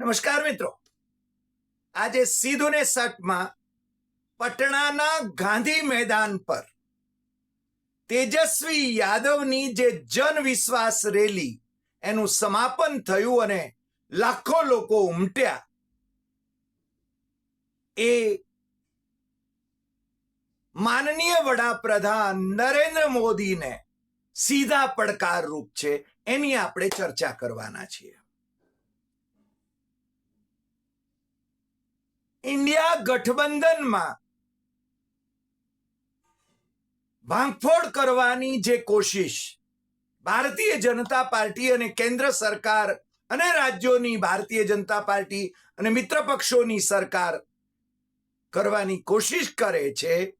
નમસ્કાર મિત્રો. આજે સીધું ને સટમાં પટણાના ગાંધી મેદાન પર તેજસ્વી યાદવની જે જન વિશ્વાસ રેલી એનું સમાપન થયું અને લાખો લોકો ઉમટ્યા. એ માનનીય વડાપ્રધાન નરેન્દ્ર મોદીને સીધા પડકાર રૂપ છે. એની આપણે ચર્ચા કરવાના છીએ. ઇન્ડિયા ગઠબંધનમાં ભાંગફોડ કરવાની જે કોશિશ ભારતીય જનતા પાર્ટી અને કેન્દ્ર સરકાર અને રાજ્યોની ભારતીય જનતા પાર્ટી અને મિત્ર પક્ષોની સરકાર કરવાની કોશિશ કરે છે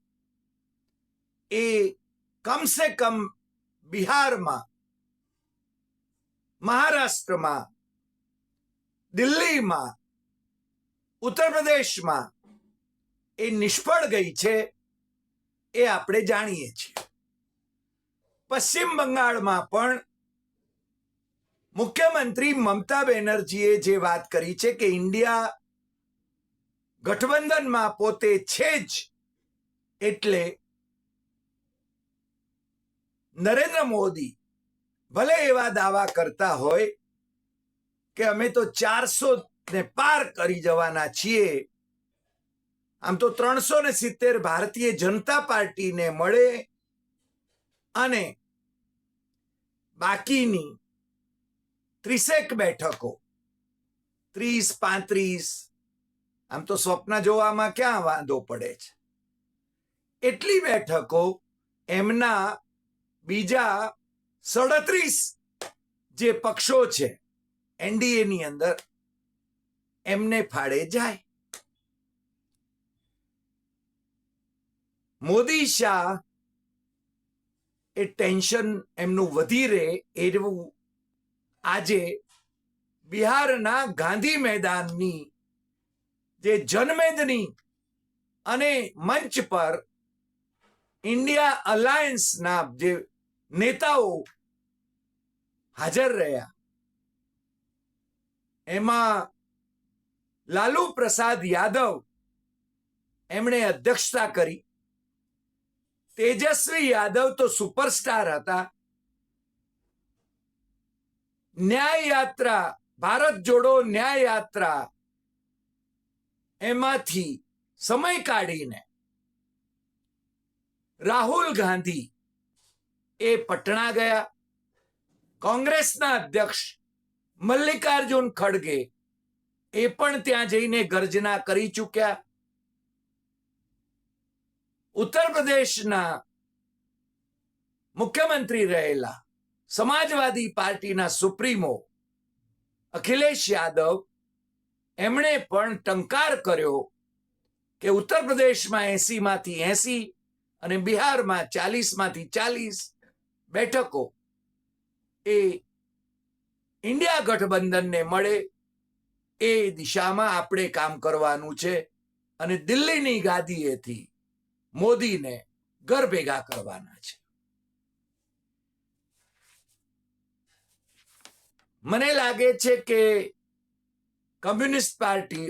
એ કમસે કમ બિહારમાં, મહારાષ્ટ્રમાં, દિલ્હીમાં ઉત્તર પ્રદેશમાં એ નિષ્ફળ ગઈ છે એ આપણે જાણીએ છીએ. પશ્ચિમ બંગાળમાં પણ મુખ્યમંત્રી મમતા બેનર્જીએ જે વાત કરી છે કે ઇન્ડિયા ગઠબંધનમાં પોતે છે જ એટલે નરેન્દ્ર મોદી ભલે એવા દાવા કરતા હોય કે અમે તો ચારસો ને પાર કરી જવાના છીએ. આમ તો ત્રણસો ને સિત્તેર ભારતીય જનતા પાર્ટીને મળે અને બાકીની ત્રીસેક બેઠકો, ત્રીસ પાંત્રીસ, આમ તો સ્વપ્ન જોવામાં ક્યાં વાંધો પડે છે? એટલી બેઠકો, એમના બીજા સડત્રીસ જે પક્ષો છે એનડીએ ની અંદર એમને ફાળે જાય. મોદી શાહ એ ટેન્શન એમનું વધી રહે એવું આજે બિહારના ગાંધી મેદાનની જે જનમેદની અને મંચ પર ઇન્ડિયા અલાયન્સના જે નેતાઓ હાજર રહ્યા. એમાં લાલુ પ્રસાદ યાદવ એમણે અધ્યક્ષતા કરી. તેજસ્વી યાદવ તો સુપરસ્ટાર હતા. ન્યાય ભારત જોડો ન્યાય એમાંથી સમય કાઢીને રાહુલ ગાંધી એ પટણા ગયા. કોંગ્રેસના અધ્યક્ષ મલ્લિકાર્જુન ખડગે એ પણ ત્યાં જઈને ગર્જના કરી ચૂક્યા. ઉત્તર પ્રદેશના મુખ્યમંત્રી રહેલા સમાજવાદી પાર્ટીના સુપ્રીમો અખિલેશ યાદવ એમણે પણ ટંકાર કર્યો કે ઉત્તર પ્રદેશમાં એસી માંથી એસી અને બિહારમાં ચાલીસમાંથી ચાલીસ બેઠકો એ ઇન્ડિયા ગઠબંધનને મળે એ દિશામાં આપણે કામ કરવાનું છે અને દિલ્હીની ગાદીએથી મોદીને ઘર ભેગા કરવાના છે. મને લાગે છે કે કમ્યુનિસ્ટ પાર્ટી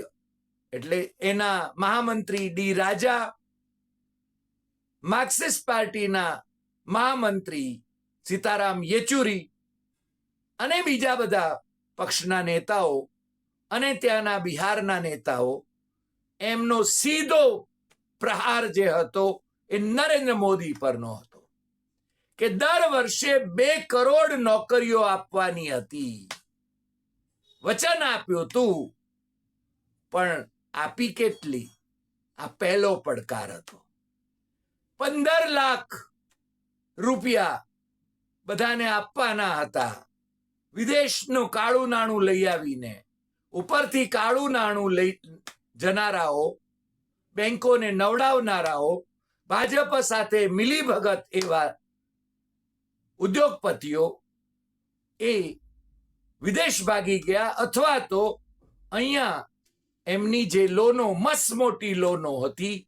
એટલે એના મહામંત્રી ડી રાજા, માર્ક્સિસ્ટ પાર્ટીના મહામંત્રી સીતારામ યેચુરી અને બીજા બધા પક્ષના નેતાઓ અને ત્યાંના બિહારના નેતાઓ, એમનો સીધો પ્રહાર જે હતો એ નરેન્દ્ર મોદી પરનો હતો કે દર વર્ષે બે કરોડ નોકરીઓ આપવાની હતી. વચન આપ્યું તું, પણ આપી કેટલી? આ પહેલો પડકાર હતો. પંદર લાખ રૂપિયા બધાને આપવાના હતા. વિદેશનું કાળું નાણું લઈ આવીને ઉપરથી કાળું નાણું લઈ જનારાઓ, બેંકોને નવડાવનારાઓ, ભાજપ સાથે મિલીભગત એવા ઉદ્યોગપતિઓ એ વિદેશ ભાગી ગયા અથવા તો અહીંયા એમની જે લોનો મસ મોટી લોનો હતી,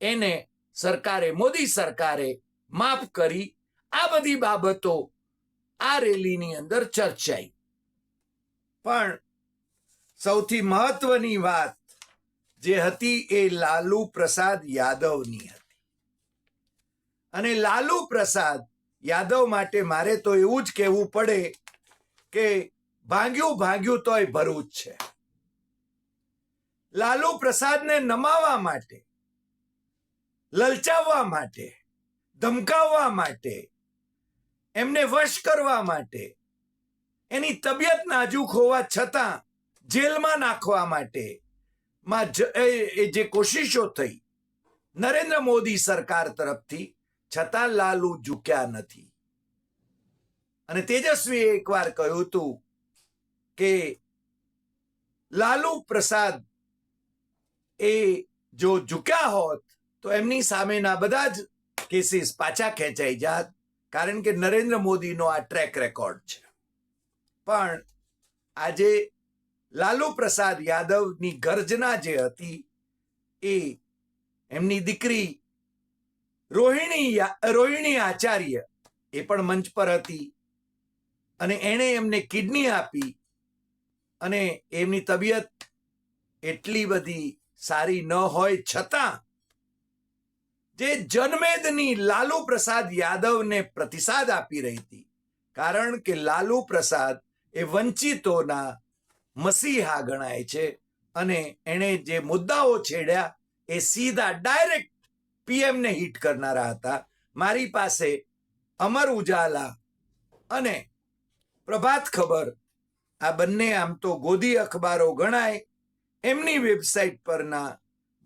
એને સરકારે, મોદી સરકારે માફ કરી. આ બધી બાબતો આ રેલીની અંદર ચર્ચાઈ. પણ સૌથી મહત્વની વાત જે હતી એ લાલુ પ્રસાદ યાદવની હતી. અને લાલુ પ્રસાદ યાદવ માટે મારે તો એવું જ કહેવું પડે કે ભાંગ્યું ભાંગ્યું તોય ભરૂચ છે. લાલુ પ્રસાદને નમાવા માટે, લલચાવવા માટે, ધમકાવવા માટે, એમને વશ કરવા માટે, એની તબિયત નાજુક હોવા છતાં જેલમાં નાખવા માટે જે કોશિશો થઈ, નરેન્દ્ર મોદી સરકાર તરફથી છતાં લાલુ ઝૂક્યા નથી. અને તેજસ્વીએ એકવાર કહ્યું હતું કે લાલુ પ્રસાદ એ જો ઝૂક્યા હોત, તો એમની સામેના બધા જ કેસીસ પાછા ખેંચાઈ જાત, કારણ કે નરેન્દ્ર મોદીનો આ ટ્રેક રેકોર્ડ છે. પણ આજે લાલુ પ્રસાદ યાદવની ગર્જના જે હતી એ એમની દીકરી રોહિણી રોહિણી આચાર્ય એ પણ મંચ પર હતી અને એણે એમને કિડની આપી અને એમની તબિયત એટલી બધી સારી ન હોય છતાં જે જનમેદની લાલુ પ્રસાદ યાદવને પ્રતિસાદ આપી રહી હતી. કારણ કે લાલુ પ્રસાદ એ વંચિતોના મસીહા ગણાય છે. અને એણે જે મુદ્દાઓ છેડ્યા, એ સીધા ડાયરેક્ટ પીએમને હિટ કરનારા હતા. મારી પાસે અમર ઉજાલા અને પ્રભાત ખબર, આ બંને આમ તો ગોદી અખબારો ગણાય. એમની વેબસાઇટ પરના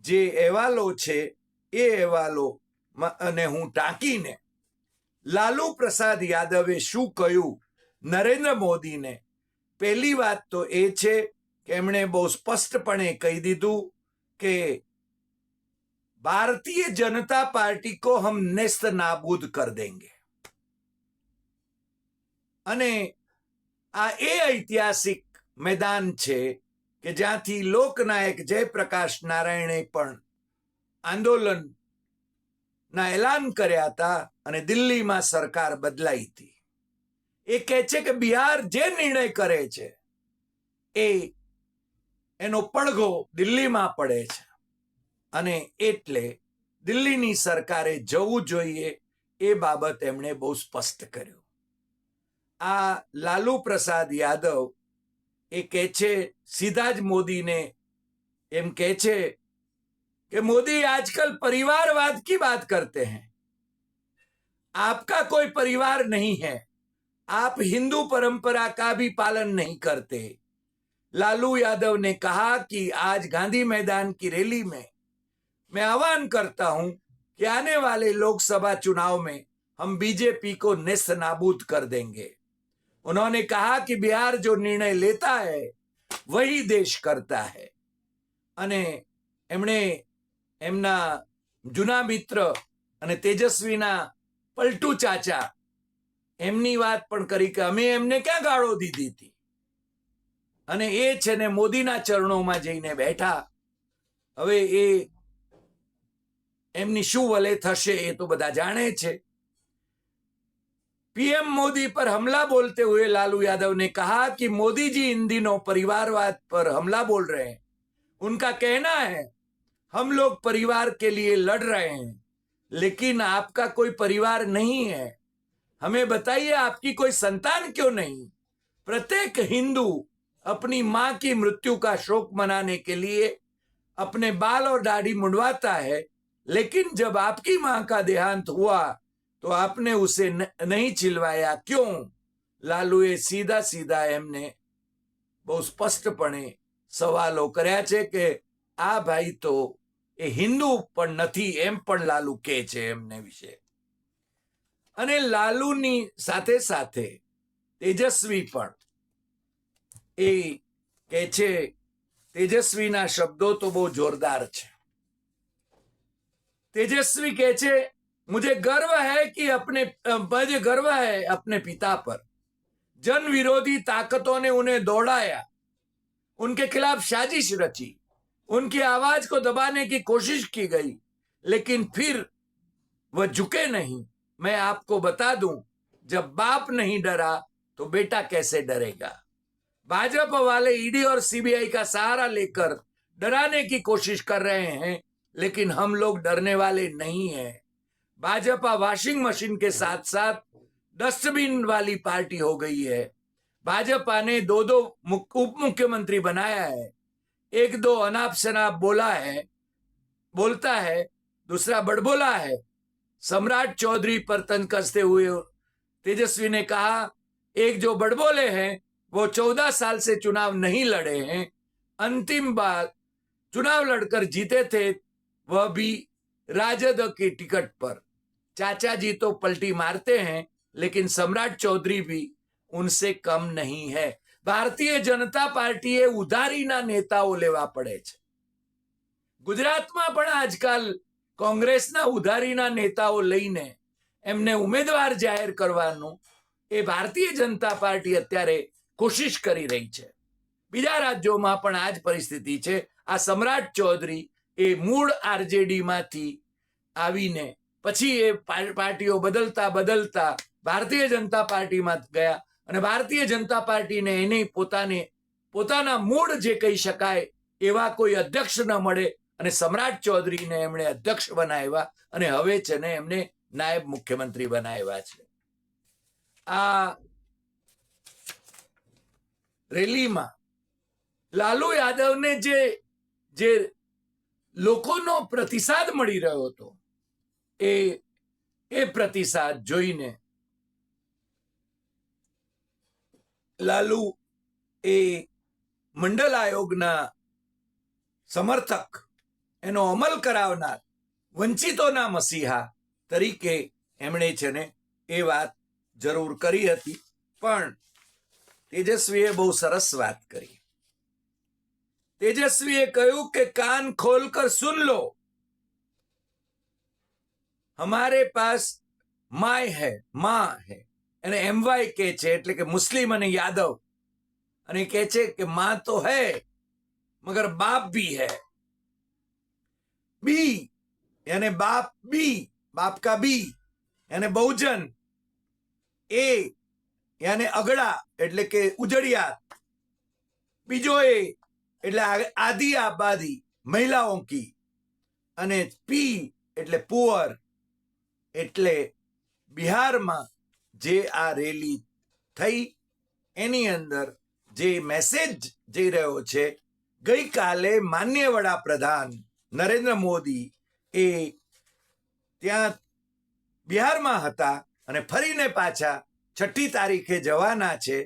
જે અહેવાલો છે, એ અહેવાલો અને હું ટાંકીને લાલુ પ્રસાદ યાદવે શું કહ્યું, નરેન્દ્ર મોદીને પહેલી વાત તો એ છે કે એમણે બહુ સ્પષ્ટપણે કહી દીધું કે भारतीय जनता पार्टी को हम नेस्त नाबूद कर देंगे અને આ એ ઐતિહાસિક મેદાન છે કે જ્યાંથી લોકનાયક જયપ્રકાશ નારાયણે પણ આંદોલન ના એલાન કર્યા હતા અને દિલ્હીમાં સરકાર બદલાઈ હતી એ કહે છે કે બિહાર જે નિર્ણય કરે છે એ એનો પડઘો દિલ્હીમાં પડે છે અને એટલે દિલ્હીની સરકારે જવું જોઈએ એ બાબત એમણે બહુ સ્પષ્ટ કર્યું આ લાલુ પ્રસાદ યાદવ એ કહે છે સીધા જ મોદીને એમ કહે છે कि मोदी आजकल परिवारवाद की बात करते हैं आपका कोई परिवार नहीं है आप हिंदू परंपरा का भी पालन नहीं करते लालू यादव ने कहा कि आज गांधी मैदान की रैली में मैं आह्वान करता हूं कि आने वाले लोकसभा चुनाव में हम बीजेपी को नेस्त नाबूद कर देंगे उन्होंने कहा कि बिहार जो निर्णय लेता है वही देश करता है અને એમણે એમના જૂના મિત્ર અને તેજસ્વીના પલટુ ચાચા એમની વાત પણ કરી કે અમે એમને ક્યાં ગાળો દીધી હતી અને એ છે ને મોદીના ચરણોમાં જઈને બેઠા હવે એ એમની શું વલે થશે એ તો બધા જાણે છે पीएम मोदी पर हमला बोलते हुए लालू यादव ने कहा कि मोदी जी इन दिनों परिवारवाद पर हमला बोल रहे हैं उनका कहना है हम लोग परिवार के लिए लड़ रहे हैं लेकिन आपका कोई परिवार नहीं है हमें बताइए आपकी कोई संतान क्यों नहीं प्रत्येक हिंदू अपनी मां की मृत्यु का शोक मनाने के लिए अपने बाल और दाढ़ी मुंडवाता है लेकिन जब आपकी मां का देहांत हुआ तो आपने उसे न, नहीं चिलवाया क्यों લાલુએ સીધા સીધા એમને બહુ સ્પષ્ટપણે સવાલો કર્યા છે કે આ ભાઈ તો એ હિન્દુ પણ નથી એમ પણ લાલુ કહે છે એમને વિશે અને લાલુની સાથે સાથે તેજસ્વી પણ એ કહે છે તેજસ્વીના શબ્દો તો બહુ જોરદાર છે तेजस्वी कहे छे मुझे गर्व है कि अपने अ, मुझे गर्व है अपने पिता पर जन विरोधी ताकतों ने उन्हें दौड़ाया उनके खिलाफ साजिश रची उनकी आवाज को दबाने की कोशिश की गई लेकिन फिर वह झुके नहीं मैं आपको बता दूँ, जब बाप नहीं डरा तो बेटा कैसे डरेगा? भाजपा वाले ईडी और सीबीआई का सहारा लेकर डराने की कोशिश कर रहे हैं, लेकिन हम लोग डरने वाले नहीं हैं। भाजपा वॉशिंग मशीन के साथ साथ डस्टबिन वाली पार्टी हो गई है। भाजपा ने दो दो उप मुख्यमंत्री बनाया है। एक दो अनाप शनाप बोला है, बोलता है, दूसरा बड़बोला है। सम्राट चौधरी पर तन कसते हुए तेजस्वी ने कहा एक जो बड़बोले हैं वो चौदह साल से चुनाव नहीं लड़े हैं अंतिम बार चुनाव लड़कर जीते थे वह भी राजद की टिकट पर चाचा जी तो पलटी मारते हैं लेकिन सम्राट चौधरी भी उनसे कम नहीं है ભારતીય જનતા પાર્ટીએ ઉધારીના નેતાઓ લેવા પડે છે ગુજરાતમાં પણ આજકાલ કોંગ્રેસના ઉધારીના નેતાઓ લઈને એમને ઉમેદવાર જાહેર કરવાનું એ ભારતીય જનતા પાર્ટી અત્યારે કોશિશ કરી રહી છે. બીજા રાજ્યોમાં પણ આ જ પરિસ્થિતિ છે. આ સમ્રાટ ચૌધરી એ મૂળ આરજેડીમાંથી આવીને પછી એ પાર્ટીઓ બદલતા બદલતા ભારતીય જનતા પાર્ટીમાં ગયા અને ભારતીય જનતા પાર્ટીને એની પોતાને, પોતાના મૂળ જે કહી શકાય એવા કોઈ અધ્યક્ષ ન મળે અને સમ્રાટ ચૌધરીને એમણે અધ્યક્ષ બનાવ્યા અને હવે છે ને એમને નાયબ મુખ્યમંત્રી બનાવ્યા છે. આ રેલીમાં લાલુ યાદવને જે જે લોકોનો પ્રતિસાદ મળી રહ્યો હતો, એ એ પ્રતિસાદ જોઈને લાલુ એ મંડળ આયોગના સમર્થક એનો અમલ કરાવનાર, વંચિતોના મસીહા તરીકે એમણે છે ને એ વાત જરૂર કરી હતી. પણ તેજસ્વીએ બહુ સરસ વાત કરી. તેજસ્વીએ કહ્યું કે, કાન ખોલકર સુન લો. હમારે પાસ માય હૈ, માં હૈ. એને એમવાય કે છે, એટલે કે મુસ્લિમ અને યાદવ. અને કહે છે કે, માં તો હૈ, મગર બાપ ભી હૈ. બી यानी बाप बी बाप का बी यानी बहुजन ए यानी अगड़ा એટલે કે ઉજળિયા બીજો એ એટલે આ- આદિ આબાદી મહિલાઓ કી અને પી એટલે પુઅર એટલે બિહારમાં જે આ રેલી થઈ એની અંદર જે મેસેજ જઈ રહ્યો છે ગઈકાલે માન્ય વડાપ્રધાન નરેન્દ્ર મોદી એ ત્યાં બિહારમાં હતા અને ફરીને પાછા છઠ્ઠી તારીખે જવાના છે.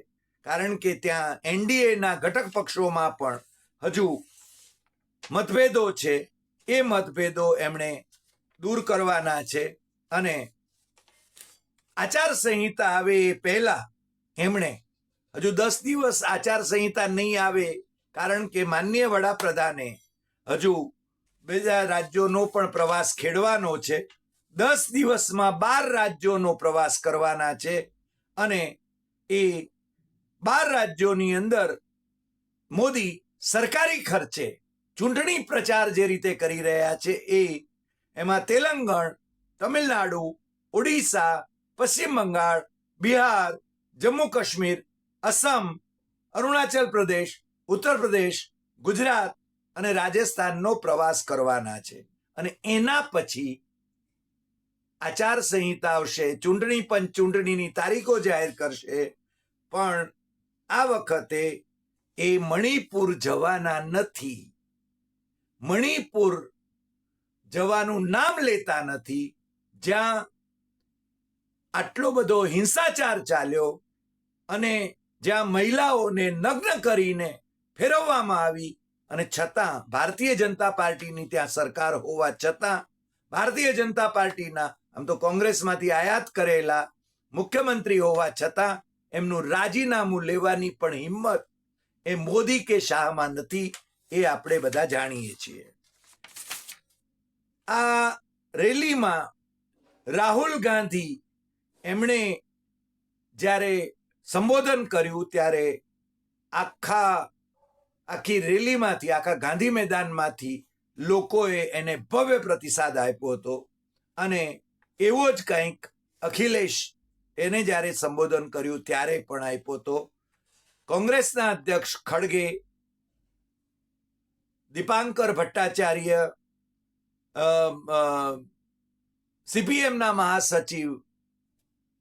કારણ કે ત્યાં એનડીએના ઘટક પક્ષોમાં પણ હજુ મતભેદો છે. એ મતભેદો એમણે દૂર કરવાના છે અને આચારસંહિતા આવે એ પહેલા એમણે હજુ દસ દિવસ આચાર સંહિતા નહીં આવે. કારણ કે માન્ય વડાપ્રધાને હજુ બીજા રાજ્યોનો પણ પ્રવાસ ખેડવાનો છે. દસ દિવસમાં બાર રાજ્યોનો પ્રવાસ કરવાના છે અને એ બાર રાજ્યોની અંદર મોદી સરકારી ખર્ચે ચૂંટણી પ્રચાર જે રીતે કરી રહ્યા છે એ એમાં તેલંગણ, તમિલનાડુ, ઓડિશા, પશ્ચિમ બંગાળ, બિહાર, જમ્મુ કાશ્મીર અસમ અરુણાચલ પ્રદેશ, ઉત્તર પ્રદેશ, ગુજરાત અને રાજસ્થાનનો પ્રવાસ કરવાના છે. અને એના પછી આચાર સંહિતા આવશે, ચૂંટણી પંચ ચૂંટણીની તારીખો જાહેર કરશે. પણ આ વખતે એ મણિપુર જવાના નથી. મણિપુર જવાનું નામ લેતા નથી. જ્યાં આટલો બધો હિંસાચાર ચાલ્યો અને જ્યાં મહિલાઓને નગ્ન કરીને ફેરવવામાં આવી અને છતાં ભારતીય જનતા પાર્ટીની ત્યાં સરકાર હોવા છતાં ભારતીય જનતા પાર્ટીના આમ તો કોંગ્રેસમાંથી આયાત કરેલા મુખ્યમંત્રી હોવા છતાં એમનું રાજીનામું લેવાની પણ હિંમત એ મોદી કે શાહમાં નથી એ આપણે બધા જાણીએ છીએ. આ રેલીમાં રાહુલ ગાંધી એમણે જ્યારે સંબોધન કર્યું ત્યારે આખા આખી રેલીમાંથી, આખા ગાંધી મેદાનમાંથી લોકોએ એને ભવ્ય પ્રતિસાદ આપ્યો હતો. અને એવો જ કંઈક અખિલેશ એને જ્યારે સંબોધન કર્યું, ત્યારે પણ આપ્યો હતો. કોંગ્રેસના અધ્યક્ષ ખડગે, દીપાંકર ભટ્ટાચાર્ય સીપીએમના મહાસચિવ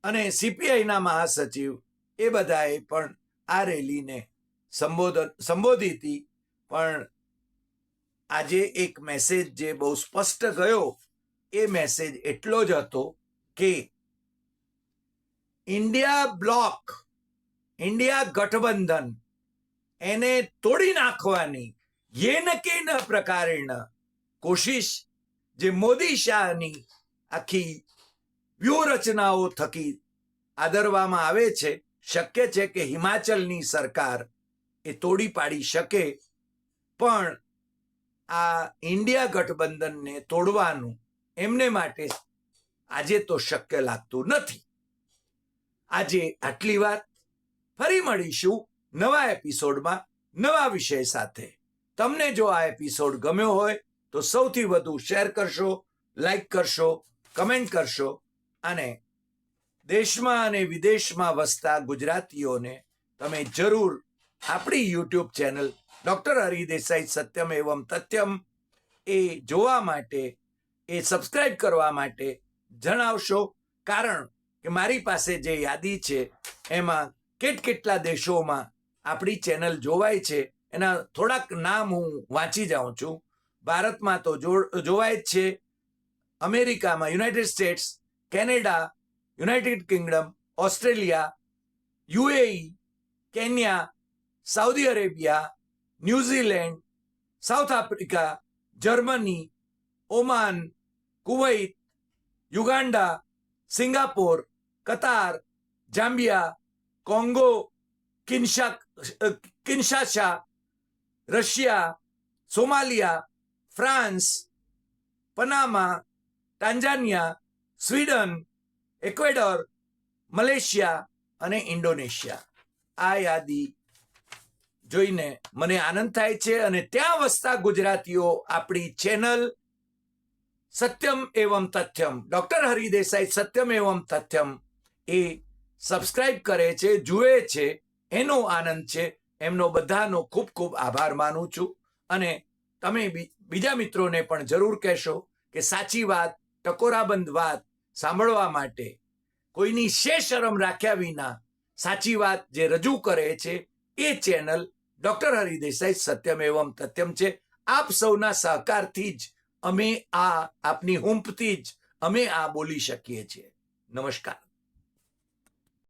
અને સીપીઆઈના મહાસચિવ, એ બધાએ પણ આ રેલીને સંબોધન, સંબોધી પણ આજે એક મેસેજ જે બહુ સ્પષ્ટ ગયો, એ મેસેજ એટલો જ હતો કે ઇન્ડિયા બ્લોક ઇન્ડિયા ગઠબંધન, એને તોડી નાખવાની યેન કેન પ્રકારેણ કોશિશ જે મોદી શાહની આખી વ્યૂહરચનાઓ થકી આદરવામાં આવે છે. શક્ય છે કે હિમાચલની સરકાર એ તોડી પાડી શકે, પણ આ ઇન્ડિયા ગઠબંધનને તોડવાનું એમને માટે આજે તો શક્ય લાગતું નથી. આજે આટલી વાત, ફરી મળીશું નવા એપિસોડમાં નવા વિષય સાથે. તમને જો આ એપિસોડ ગમ્યો હોય, તો સૌથી વધુ શેર કરશો, લાઈક કરશો, કમેન્ટ કરશો, અને દેશમાં અને વિદેશમાં વસતા ગુજરાતીઓને તમે જરૂર આપણી YouTube channel doctor Hari Desai Satyam Evam Tathyam એ જોવા માટે, એ સબસ્ક્રાઈબ કરવા માટે જણાવશો. કારણ કે મારી પાસે જે યાદી છે, એમાં કેટ કેટલા દેશોમાં આપણી ચેનલ જોવાય છે, એના થોડાક નામ હું વાંચી જાઉં છું. ભારતમાં તો જોવાય જ છે, અમેરિકામાં United States, Canada, United Kingdom, Australia, UAE, Kenya Saudi Arabia, New Zealand, South Africa, Germany, Oman, Kuwait Uganda Singapore, Qatar, Zambia, Congo, Kinsha Kinshasa Russia, Somalia, France, Panama Tanzania Sweden, Ecuador, Malaysia અને Indonesia. આ યાદી જોઈને મને આનંદ થાય છે અને ત્યાં વસતા ગુજરાતીઓ આપણી ચેનલ સત્યમ એવમ તથ્યમ, ડોક્ટર હરિદેસાઈ સત્યમ એવમ તથ્યમ એ સબસ્ક્રાઇબ કરે છે, જુએ છે, એનો આનંદ છે. એમનો બધાનો ખૂબ ખૂબ આભાર માનું છું. અને તમે બીજા મિત્રોને પણ જરૂર કહેશો કે સાચી વાત, ટકોરાબંધ વાત સાંભળવા માટે કોઈની શે શરમ રાખ્યા વિના સાચી વાત જે રજૂ કરે છે એ ચેનલ ડોક્ટર હરિદેસાઈ સત્યમ એવમ તથ્યમ છે. આપ સૌના સહકારથી જ અમે આ આપની હુંપથી જ અમે આ બોલી શકીએ છીએ. નમસ્કાર.